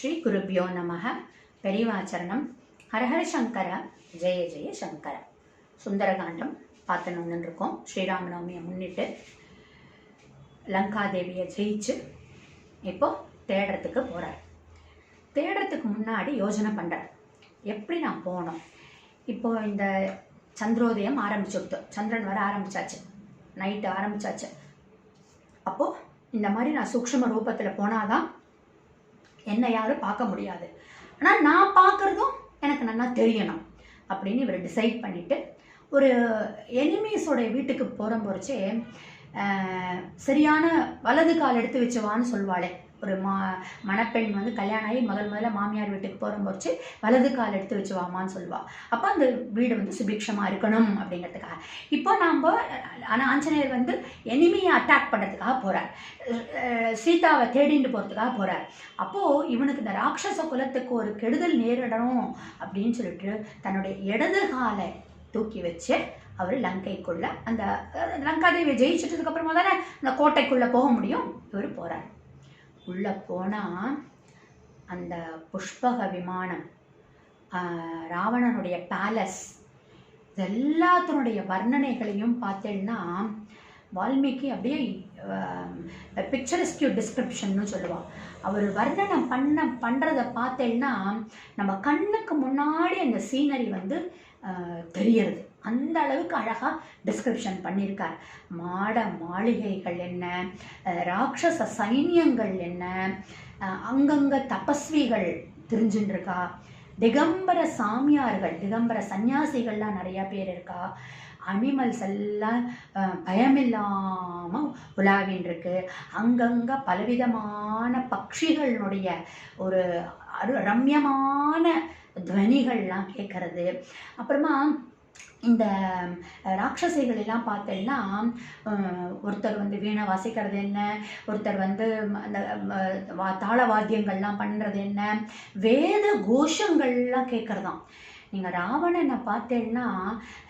ஸ்ரீ குருப்பியோ நமக. பெரியவாச்சரணம் ஹரஹர சங்கர. ஜெய ஜெய சங்கர. சுந்தரகாண்டம் பார்த்துன்னு இருக்கோம் ஸ்ரீராமநவமியை முன்னிட்டு லங்காதேவியை ஜெயிச்சு இப்போ தேடுறதுக்கு போகிறார் தேடுறதுக்கு முன்னாடி யோஜனை பண்ணுறார் எப்படி நான் போகணும்? இப்போ இந்த சந்திரோதயம் ஆரம்பிச்சுடுத்து. சந்திரன் வர ஆரம்பிச்சாச்சு. நைட்டு ஆரம்பிச்சாச்சு. அப்போது இந்த மாதிரி நான் சூக்ஷ்ம ரூபத்தில் போனாதான் என்னை யாரும் பார்க்க முடியாது. ஆனால் நான் பார்க்குறதும் எனக்கு நல்லா தெரியணும் அப்படின்னு இவர் டிசைட் பண்ணிவிட்டு ஒரு எனிமீஸோடைய வீட்டுக்கு போகிற சரியான வலது கால் எடுத்து வச்சுவான்னு சொல்வாளே. ஒரு மா மணப்பெண் வந்து கல்யாணம் ஆகி முதல் முதல்ல மாமியார் வீட்டுக்கு போகிற போச்சு. வலது கால் எடுத்து வச்சு வாமான்னு சொல்லுவாள் அப்போ அந்த வீடு வந்து சுபிக்ஷமாக இருக்கணும் அப்படிங்கிறதுக்காக. இப்போ நாம் ஆனால் ஆஞ்சநேயர் வந்து எனிமையை அட்டாக் பண்ணுறதுக்காக போகிறார் சீதாவை தேடிட்டு போகிறதுக்காக போகிறார் அப்போது இவனுக்கு இந்த ராட்சச குலத்துக்கு ஒரு கெடுதல் நேரிடணும் அப்படின்னு சொல்லிட்டு தன்னுடைய இடது காலை தூக்கி வச்சு அவர் லங்கைக்குள்ளே அந்த லங்காதேவியை ஜெயிச்சிட்டதுக்கப்புறமா தானே அந்த கோட்டைக்குள்ளே போக முடியும்? இவர் போகிறார் உள்ளே போனால் அந்த புஷ்பக விமானம் ராவணனுடைய பேலஸ் எல்லாத்தினுடைய வர்ணனைகளையும் பார்த்தேன்னா வால்மீகி அப்படியே பிக்சரஸ்கியூ டிஸ்கிரிப்ஷன்னு சொல்லுவாள் அவர் வர்ணனம் பண்ண பண்ணுறதை பார்த்தேன்னா நம்ம கண்ணுக்கு முன்னாடி அந்த சீனரி வந்து தெரியறது. அந்த அளவுக்கு அழகாக டிஸ்கிரிப்ஷன் பண்ணியிருக்கார். மாட மாளிகைகள் என்ன? ராட்சச சைன்யங்கள் என்ன? அங்கங்கே தபஸ்விகள் தெரிஞ்சுட்டுருக்கா திகம்பர சாமியார்கள் திகம்பர சன்னியாசிகள்லாம் நிறையா பேர் இருக்கா? அனிமல்ஸ் எல்லாம் பயமில்லாமல் உலாவின் இருக்கு அங்கங்கே பலவிதமான பட்சிகளினுடைய ஒரு அரு ரம்யமான துவனிகள்லாம் கேட்கறது அப்புறமா இந்த ராட்சசிகள் எல்லாம் பார்த்தேன்னா ஒருத்தர் வந்து வீணை வாசிக்கிறது என்ன? ஒருத்தர் வந்து அந்த தாள வாத்தியங்கள்லாம் பண்ணுறது என்ன? வேத கோஷங்கள்லாம் கேட்குறதான் நீங்கள் ராவணனை பார்த்தேன்னா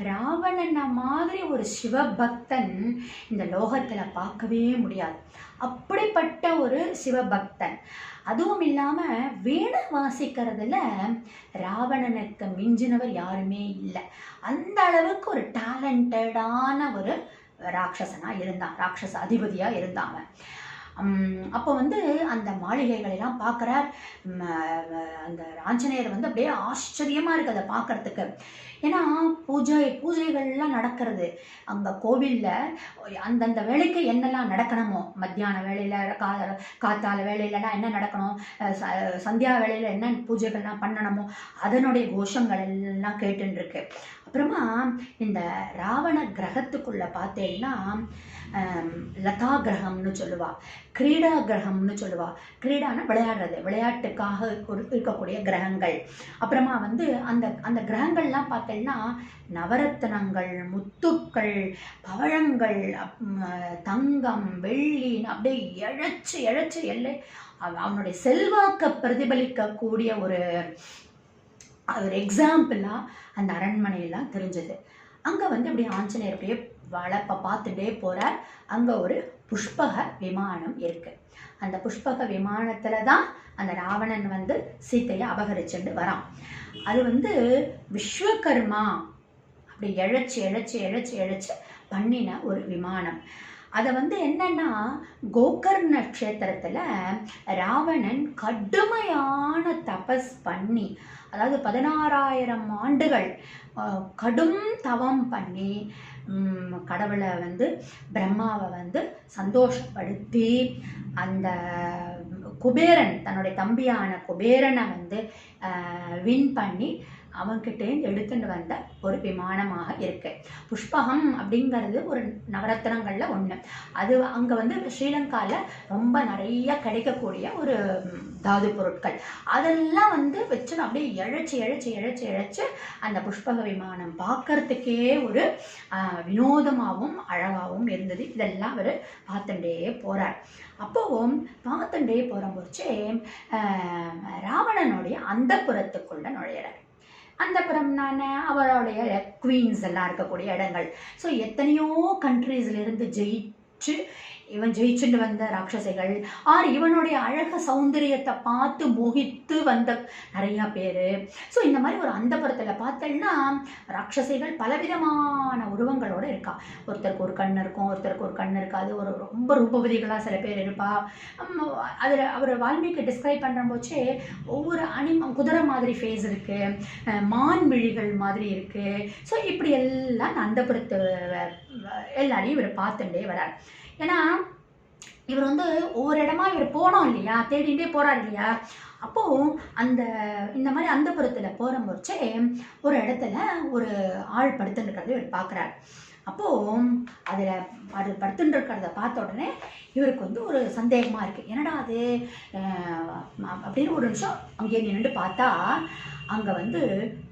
ராவணனை மாதிரி ஒரு சிவபக்தன் இந்த லோகத்தில் பார்க்கவே முடியாது. அப்படிப்பட்ட ஒரு சிவபக்தன். அதுவும் இல்லாமல் வேண வாசிக்கிறதுல ராவணனுக்கு மிஞ்சினவர் யாருமே இல்லை. அந்த அளவுக்கு ஒரு டேலண்டடான ஒரு ராட்சசனாக இருந்தான். ராட்சச அதிபதியாக இருந்தாங்க அப்போ வந்து அந்த மாளிகைகள் எல்லாம் பார்க்குற அந்த ஆஞ்சநேயர் வந்து அப்படியே ஆச்சரியமாக இருக்குது அதை பார்க்குறதுக்கு ஏன்னா பூஜை பூஜைகள்லாம் நடக்கிறது. அங்கே கோவிலில் அந்தந்த வேலைக்கு என்னெல்லாம் நடக்கணுமோ மத்தியான வேலையில் கா காத்தால வேலையிலலாம் என்ன நடக்கணும் சந்தியா வேலையில் என்ன பூஜைகள்லாம் பண்ணணுமோ அதனுடைய கோஷங்கள் எல்லாம் கேட்டுருக்கு அப்புறமா இந்த ராவண கிரகத்துக்குள்ளே பார்த்தேன்னா லதா கிரகம்னு சொல்லுவாள் கிரீடா கிரகம்னு சொல்லுவாள் கிரீடான விளையாடுறது விளையாட்டுக்காக இருக்கக்கூடிய கிரகங்கள். அப்புறமா வந்து அந்த அந்த கிரகங்கள்லாம் பார்த்தேன்னா நவரத்னங்கள் முத்துக்கள் பவழங்கள் தங்கம் வெள்ளி அப்படியே இழைச்சி இழைச்சி எல்லை அவனுடைய செல்வாக்க பிரதிபலிக்கக்கூடிய ஒரு ஒரு எக்ஸாம்பிளாக அந்த அரண்மனையெல்லாம் தெரிஞ்சது. அங்கே வந்து அப்படியே ஆஞ்சநேயர் அப்படியே வளப்ப பார்த்துட்டே போகிறார் அங்கே ஒரு புஷ்பக விமானம் இருக்குது அந்த புஷ்பக விமானத்தில் தான் அந்த ராவணன் வந்து சீத்தையை அபகரிச்சுட்டு வரான். அது வந்து விஸ்வகர்மா அப்படி இழைச்சி இழைச்சி இழைச்சி இழைச்சி பண்ணின ஒரு விமானம். அதை வந்து என்னன்னா கோகர்ண க்ஷேத்திரத்தில் ராவணன் கடுமையான தபஸ் பண்ணி அதாவது பதினாறாயிரம் ஆண்டுகள் கடும் தவம் பண்ணி கடவுளை வந்து பிரம்மாவை வந்து சந்தோஷப்படுத்தி அந்த குபேரன் தன்னுடைய தம்பியான குபேரனை வந்து வின் பண்ணி அவன்கிட்டேருந்து எடுத்துட்டு வந்த ஒரு விமானமாக இருக்கு. புஷ்பகம் அப்படிங்கிறது ஒரு நவரத்னங்களில் ஒன்று அது அங்கே வந்து ஸ்ரீலங்காவில் ரொம்ப நிறைய கிடைக்கக்கூடிய ஒரு தாது பொருட்கள். அதெல்லாம் வந்து வச்சு அப்படியே இழைச்சி இழைச்சி இழைச்சி இழைச்சி அந்த புஷ்பக விமானம் பார்க்கறதுக்கே ஒரு வினோதமாகவும் அழகாகவும் இருந்தது. இதெல்லாம் அவர் பார்த்துட்டே போகிறார் அப்போவும் பார்த்துட்டே போகிற போச்சே ராவணனுடைய அந்த புறத்துக்குள்ளே நுழையிறார். அந்த புறம்னான அவருடைய குவீன்ஸ் எல்லாம் இருக்கக்கூடிய இடங்கள். ஸோ எத்தனையோ கண்ட்ரீஸ்லேருந்து ஜெயிச்சு இவன் ஜெயிச்சுட்டு வந்த ராட்சசைகள். ஆர் இவனுடைய அழக சௌந்தரியத்தை பார்த்து மோகித்து வந்த நிறையா பேர். ஸோ இந்த மாதிரி ஒரு அந்தபுரத்தில் பார்த்தோம்னா ராட்சசைகள் பலவிதமான உருவங்களோட இருக்கா. ஒருத்தருக்கு ஒரு கண் இருக்கும் ஒருத்தருக்கு ஒரு கண் இருக்காது. ஒரு ரொம்ப ரூபவதிகளாக சில பேர் இருப்பா. அதில் அவர் வால்மீகி டிஸ்கிரைப் பண்ணுற போச்சே ஒவ்வொரு அனிம குதிரை மாதிரி ஃபேஸ் இருக்குது மான் விழிகள் மாதிரி இருக்குது ஸோ இப்படி எல்லாம் அந்த அந்தபுரத்து எல்லாரையும் இவர் பார்த்துட்டே வரார். ஏன்னா இவர் வந்து ஒவ்வொரு இடமா இவர் போனோம் இல்லையா? தேடிண்டே போறார் இல்லையா? அப்போ அந்த இந்த மாதிரி அந்தபுரத்தில் போகிறம்போச்சே ஒரு இடத்துல ஒரு ஆள் படுத்துட்டு இருக்கிறத இவர் பார்க்குறாரு. அப்போது அதில் அது படுத்துட்டு இருக்கிறத பார்த்த உடனே இவருக்கு வந்து ஒரு சந்தேகமாக இருக்குது என்னடா அது? அப்படின்னு ஒரு நிமிஷம் அங்கே நின்று பார்த்தா அங்கே வந்து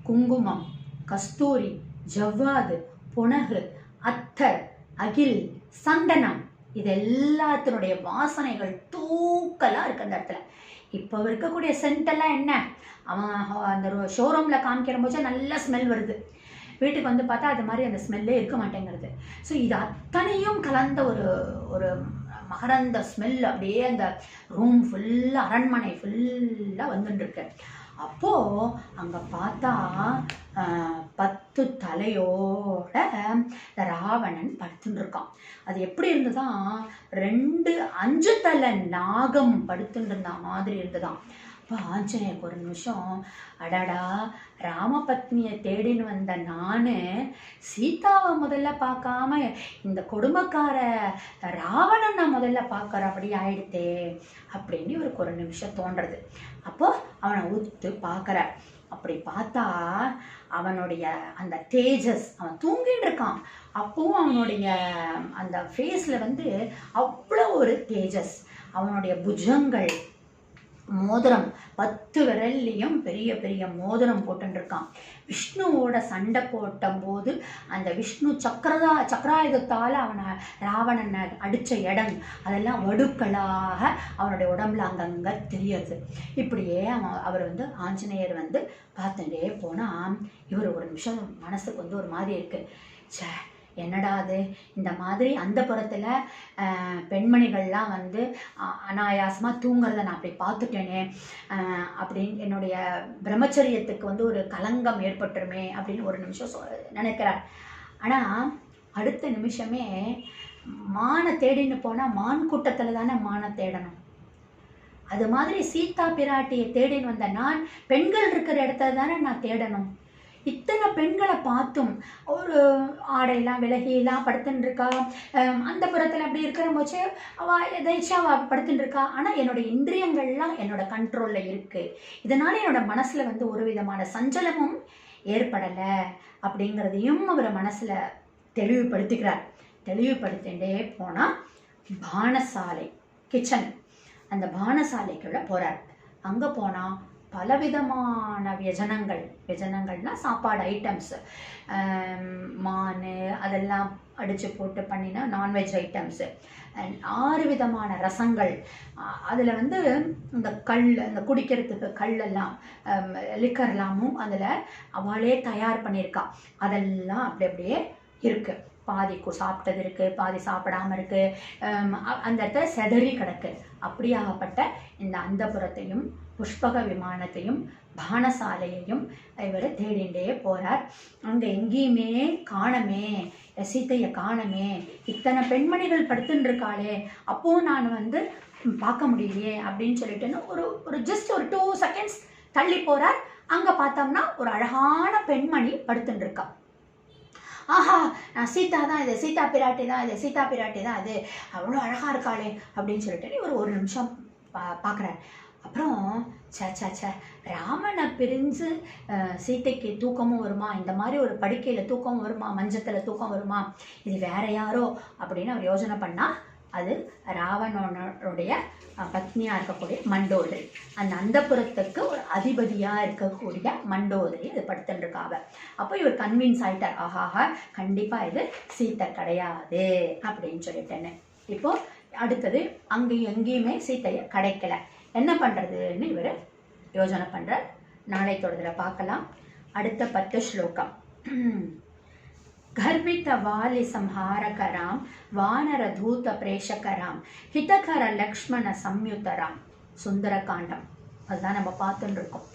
குங்குமம் கஸ்தூரி ஜவ்வாது புனகு அத்தர் அகில் சந்தனம் இது எல்லாத்தினுடைய வாசனைகள் தூக்கலாக இருக்கு அந்த இடத்துல. இப்போ இருக்கக்கூடிய சென்டெல்லாம் என்ன? அவன் அந்த ஷோரூமில் காமிக்கிற போது நல்ல ஸ்மெல் வருது. வீட்டுக்கு வந்து பார்த்தா அது மாதிரி அந்த ஸ்மெல்லே இருக்க மாட்டேங்கிறது. ஸோ இது அத்தனையும் கலந்த ஒரு ஒரு மகரந்த ஸ்மெல் அப்படியே அந்த ரூம் ஃபுல்லாக அரண்மனை ஃபுல்லாக வந்துட்டுருக்கு அப்போது அங்கே பார்த்தா பத்து தலையோட ராவணன் படுத்துட்டு இருக்கான் அது எப்படி இருந்ததான் ரெண்டு அஞ்சு தலை நாகம் படுத்துட்டு இருந்த மாதிரி இருந்ததாம் அப்போ ஆஞ்சநேயருக்கு ஒரு நிமிஷம் அடடா ராமபத்னியை தேடின்னு வந்த நான் சீதாவை முதல்ல பார்க்காம இந்த கொடுமைக்கார ராவணனை முதல்ல பார்க்குற அப்படி ஆயிடுத்தே அப்படின்னு இவருக்கு ஒரு நிமிஷம் தோன்றது. அப்போ அவனை உத்து பார்க்குற. அப்படி பார்த்தா அவனுடைய அந்த தேஜஸ் அவன் தூங்கிட்டு இருக்கான். அப்பவும் அவனுடைய அந்த ஃபேஸில் வந்து அவ்வளோ ஒரு தேஜஸ் அவனுடைய புஜங்கள் மோதிரம். பத்து விரல்லையும் பெரிய பெரிய மோதிரம் போட்டுருக்கான் விஷ்ணுவோட சண்டை போட்டம்போது அந்த விஷ்ணு சக்கரதா சக்கராயுதத்தால் அவனை ராவணனை அடித்த இடம் அதெல்லாம் வடுக்களாக அவனுடைய உடம்புல அங்கங்கே தெரியுது. இப்படியே அவன் அவர் வந்து ஆஞ்சநேயர் வந்து பார்த்துட்டே போனால் இவர் ஒரு நிமிஷம் மனசுக்கு வந்து ஒரு மாதிரி இருக்குது ச்சே என்னடா அது? இந்த மாதிரி அந்த புறத்தில் பெண்மணிகள்லாம் வந்து அ- தூங்குறத நான் அப்படி பார்த்துட்டேனே அப்படின்னு என்னுடைய பிரம்மச்சரியத்துக்கு வந்து ஒரு கலங்கம் ஏற்பட்டுருமே அப்படின்னு ஒரு நிமிஷம் சொ நினைக்கிறார். ஆனால் அடுத்த நிமிஷமே மானை தேடின்னு போனால் மான் கூட்டத்தில் தானே மானை தேடணும். அது மாதிரி சீதா பிராட்டியை தேடின்னு வந்த நான் பெண்கள் இருக்கிற இடத்துல தானே நான் தேடணும். இத்தனை பெண்களை பார்த்தும் ஒரு ஆடையெல்லாம் விலகிலாம் படுத்துன்னு இருக்கா அந்த புறத்தில் அப்படி இருக்கிற போச்சு அவள் எதேச்சா அவள் படுத்துட்டு இருக்கா ஆனால் என்னோட இந்திரியங்கள்லாம் என்னோட கண்ட்ரோலில் இருக்குது இதனால் என்னோட மனசில் வந்து ஒரு விதமான சஞ்சலமும் ஏற்படலை அப்படிங்கிறதையும் அவர் மனசில் தெளிவுபடுத்திக்கிறார். தெளிவுபடுத்திகிட்டே போனால் பானசாலை கிச்சன் அந்த பானசாலைக்குள்ளே போகிறார் அங்கே போனால் பலவிதமான வியஜனங்கள். வியஜனங்கள்னால் சாப்பாடு ஐட்டம்ஸ் மான் அதெல்லாம் அடித்து போட்டு பண்ணினா நான்வெஜ் ஐட்டம்ஸு ஆறு விதமான ரசங்கள். அதில் வந்து இந்த கல் இந்த குடிக்கிறதுக்கு கல்லெல்லாம் லிக்கர்லாமும் அதில் அவளே தயார் பண்ணியிருக்கா. அதெல்லாம் அப்படி அப்படியே இருக்குது பாதி சாப்பிட்டது இருக்குது பாதி சாப்பிடாம இருக்குது அந்த இடத்துல செதறி கிடக்கு. அப்படியாகப்பட்ட இந்த அந்தபுரத்தையும் புஷ்பக விமானத்தையும் பானசாலையையும் இவர் தேடிண்டே போகிறார் அங்கே எங்கேயுமே காணமே சீத்தையை காணமே இத்தனை பெண்மணிகள் படுத்துன்னு இருக்காளே நான் வந்து பார்க்க முடியலையே அப்படின்னு சொல்லிட்டுன்னு ஒரு ஒரு ஜஸ்ட் ஒரு டூ செகண்ட்ஸ் தள்ளி போகிறார் அங்கே பார்த்தோம்னா ஒரு அழகான பெண்மணி படுத்துட்டுருக்கா ஆஹா நான் சீதா தான் இது சீதா பிராட்டி தான் இது சீதா பிராட்டி தான் இது. அவ்வளோ அழகாக இருக்காளே அப்படின்னு சொல்லிட்டு இவர் ஒரு நிமிஷம் பா பார்க்குறாரு. அப்புறம் சே சே சே ராமனை பிரிஞ்சு சீத்தைக்கு தூக்கமும் வருமா? இந்த மாதிரி ஒரு படுக்கையில் தூக்கம் வருமா? மஞ்சத்தில் தூக்கம் வருமா? இது வேற யாரோ? அப்படின்னு அவர் யோசனை பண்ணால் அது ராவணனுடைய பத்னியாக இருக்கக்கூடிய மண்டோதரி. அந்த அந்தப்புறத்துக்கு ஒரு அதிபதியாக இருக்கக்கூடிய மண்டோதரி இது படுத்துட்டு இருக்காவ அப்போ இவர் கன்வின்ஸ் ஆயிட்டார். ஆஹாஹா கண்டிப்பாக இது சீத்தை கிடையாது அப்படின்னு சொல்லிட்டேன்னு. இப்போது அடுத்தது அங்கேயும் எங்கேயுமே சீத்தையை கிடைக்கல. என்ன பண்றதுன்னு இவர் யோசனை பண்ணுறார் நாளை தொடர்தில் பார்க்கலாம். அடுத்த பத்து ஸ்லோகம். கர்பித்த வாலி சம்ஹாரகராம் வானர தூத பிரேஷகராம் ஹிதகர லக்ஷ்மண சம்யுதராம். சுந்தரகாண்டம். அதுதான் நம்ம பார்த்துட்டு இருக்கோம்.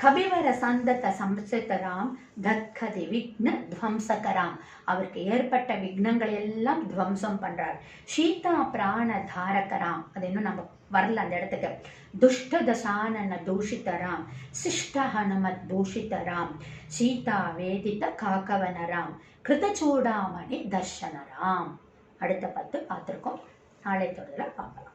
கபிவர சந்தத சம்சித்தராம் தத்கதி விக்ன துவம்சகராம். அவருக்கு ஏற்பட்ட விக்னங்களை எல்லாம் துவம்சம் பண்றார். சீதா பிராண தாரகராம். அது இன்னும் நம்ம வரல அந்த இடத்துக்கு. துஷ்ட தசானன தூஷிதராம் சிஷ்ட ஹனுமத் பூஷிதராம் சீதா வேதித காக்கவனராம் கிருதச்சூடாமணி தர்ஷனராம். அடுத்த பத்து பார்த்துருக்கோம். நாளை தொடர பார்க்கலாம்.